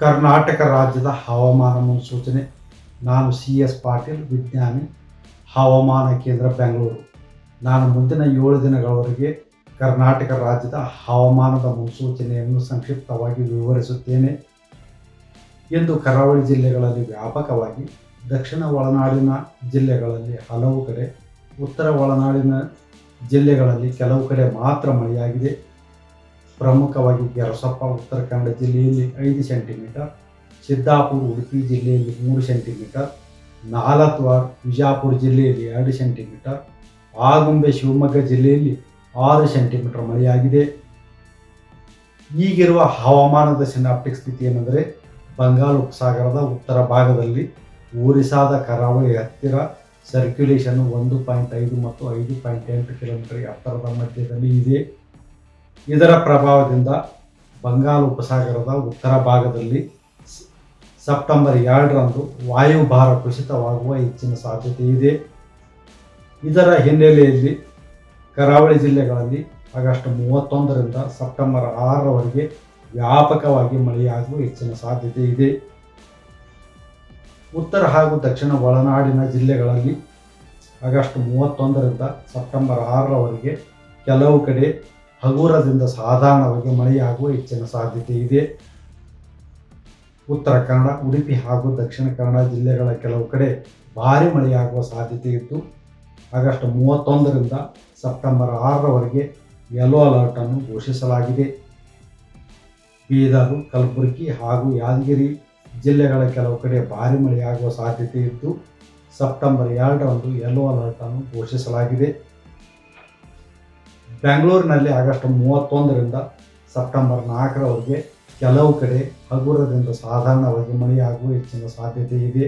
ಕರ್ನಾಟಕ ರಾಜ್ಯದ ಹವಾಮಾನ ಮುನ್ಸೂಚನೆ. ನಾನು ಸಿ ಎಸ್ ಪಾಟೀಲ್, ವಿಜ್ಞಾನಿ, ಹವಾಮಾನ ಕೇಂದ್ರ ಬೆಂಗಳೂರು. ನಾನು ಮುಂದಿನ ಏಳು ದಿನಗಳವರೆಗೆ ಕರ್ನಾಟಕ ರಾಜ್ಯದ ಹವಾಮಾನದ ಮುನ್ಸೂಚನೆಯನ್ನು ಸಂಕ್ಷಿಪ್ತವಾಗಿ ವಿವರಿಸುತ್ತೇನೆ. ಎಂದು ಕರಾವಳಿ ಜಿಲ್ಲೆಗಳಲ್ಲಿ ವ್ಯಾಪಕವಾಗಿ ದಕ್ಷಿಣ ಒಳನಾಡಿನ ಜಿಲ್ಲೆಗಳಲ್ಲಿ ಹಲವು ಕಡೆ, ಉತ್ತರ ಒಳನಾಡಿನ ಜಿಲ್ಲೆಗಳಲ್ಲಿ ಕೆಲವು ಕಡೆ ಮಾತ್ರ ಮಳೆಯಾಗಿದೆ. ಪ್ರಮುಖವಾಗಿ ಕೆರಸಪ್ಪ ಉತ್ತರ ಜಿಲ್ಲೆಯಲ್ಲಿ ಐದು ಸೆಂಟಿಮೀಟರ್, ಸಿದ್ದಾಪುರ, ಉಡುಪಿ ಜಿಲ್ಲೆಯಲ್ಲಿ ಮೂರು ಸೆಂಟಿಮೀಟರ್ ನಾಲತ್ವಾರ್ ವಿಜಾಪುರ ಜಿಲ್ಲೆಯಲ್ಲಿ ಎರಡು ಸೆಂಟಿಮೀಟರ್, ಆಗುಂಬೆ ಶಿವಮೊಗ್ಗ ಜಿಲ್ಲೆಯಲ್ಲಿ ಆರು ಸೆಂಟಿಮೀಟರ್ ಮಳೆಯಾಗಿದೆ. ಈಗಿರುವ ಹವಾಮಾನದ ಸಿನಾಪ್ಟಿಕ್ ಸ್ಥಿತಿ ಏನೆಂದರೆ, ಬಂಗಾಳ ಉಪಸಾಗರದ ಉತ್ತರ ಭಾಗದಲ್ಲಿ ಒರಿಸ್ಸಾದ ಕರಾವಳಿ ಹತ್ತಿರ ಸರ್ಕ್ಯುಲೇಷನ್ ಒಂದು ಪಾಯಿಂಟ್ ಐದು ಮತ್ತು ಐದು ಪಾಯಿಂಟ್ ಎಂಟು ಕಿಲೋಮೀಟರ್ ಎತ್ತರದ ಮಧ್ಯದಲ್ಲಿ ಇದೆ. ಇದರ ಪ್ರಭಾವದಿಂದ ಬಂಗಾಳ ಉಪಸಾಗರದ ಉತ್ತರ ಭಾಗದಲ್ಲಿ ಸೆಪ್ಟೆಂಬರ್ ಎರಡರಂದು ವಾಯುಭಾರ ಕುಸಿತವಾಗುವ ಹೆಚ್ಚಿನ ಸಾಧ್ಯತೆ ಇದೆ. ಇದರ ಹಿನ್ನೆಲೆಯಲ್ಲಿ ಕರಾವಳಿ ಜಿಲ್ಲೆಗಳಲ್ಲಿ ಆಗಸ್ಟ್ ಮೂವತ್ತೊಂದರಿಂದ ಸೆಪ್ಟೆಂಬರ್ ಆರರವರೆಗೆ ವ್ಯಾಪಕವಾಗಿ ಮಳೆಯಾಗುವ ಹೆಚ್ಚಿನ ಸಾಧ್ಯತೆ ಇದೆ. ಉತ್ತರ ಹಾಗೂ ದಕ್ಷಿಣ ಒಳನಾಡಿನ ಜಿಲ್ಲೆಗಳಲ್ಲಿ ಆಗಸ್ಟ್ ಮೂವತ್ತೊಂದರಿಂದ ಸೆಪ್ಟೆಂಬರ್ ಆರರವರೆಗೆ ಕೆಲವು ಕಡೆ ಹಗುರದಿಂದ ಸಾಧಾರಣವಾಗಿ ಮಳೆಯಾಗುವ ಹೆಚ್ಚಿನ ಸಾಧ್ಯತೆ ಇದೆ. ಉತ್ತರ ಕನ್ನಡ, ಉಡುಪಿ ಹಾಗೂ ದಕ್ಷಿಣ ಕನ್ನಡ ಜಿಲ್ಲೆಗಳ ಕೆಲವು ಕಡೆ ಭಾರಿ ಮಳೆಯಾಗುವ ಸಾಧ್ಯತೆ ಇದ್ದು, ಆಗಸ್ಟ್ ಮೂವತ್ತೊಂದರಿಂದ ಸೆಪ್ಟೆಂಬರ್ ಆರರವರೆಗೆ ಯೆಲ್ಲೋ ಅಲರ್ಟ್ ಅನ್ನು ಘೋಷಿಸಲಾಗಿದೆ. ಬೀದರು, ಕಲಬುರಗಿ ಹಾಗೂ ಯಾದಗಿರಿ ಜಿಲ್ಲೆಗಳ ಕೆಲವು ಕಡೆ ಭಾರಿ ಮಳೆಯಾಗುವ ಸಾಧ್ಯತೆ ಇದ್ದು, ಸೆಪ್ಟೆಂಬರ್ ಎರಡರಂದು ಯೆಲ್ಲೋ ಅಲರ್ಟ್ ಅನ್ನು ಘೋಷಿಸಲಾಗಿದೆ. ಬೆಂಗಳೂರಿನಲ್ಲಿ ಆಗಸ್ಟ್ ಮೂವತ್ತೊಂದರಿಂದ ಸೆಪ್ಟೆಂಬರ್ ನಾಲ್ಕರವರೆಗೆ ಕೆಲವು ಕಡೆ ಹಗುರದಿಂದ ಸಾಧಾರಣವಾಗಿ ಮಳೆಯಾಗುವ ಹೆಚ್ಚಿನ ಸಾಧ್ಯತೆ ಇದೆ.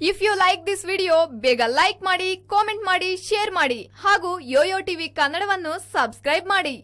If you like this video ಬೇಗ ಲೈಕ್ ಮಾಡಿ ಕಾಮೆಂಟ್ ಮಾಡಿ ಶೇರ್ ಮಾಡಿ ಹಾಗೂ ಯೋಯೋ ಟಿವಿ ಕನ್ನಡವನ್ನು ಸಬ್ಸ್ಕ್ರೈಬ್ ಮಾಡಿ.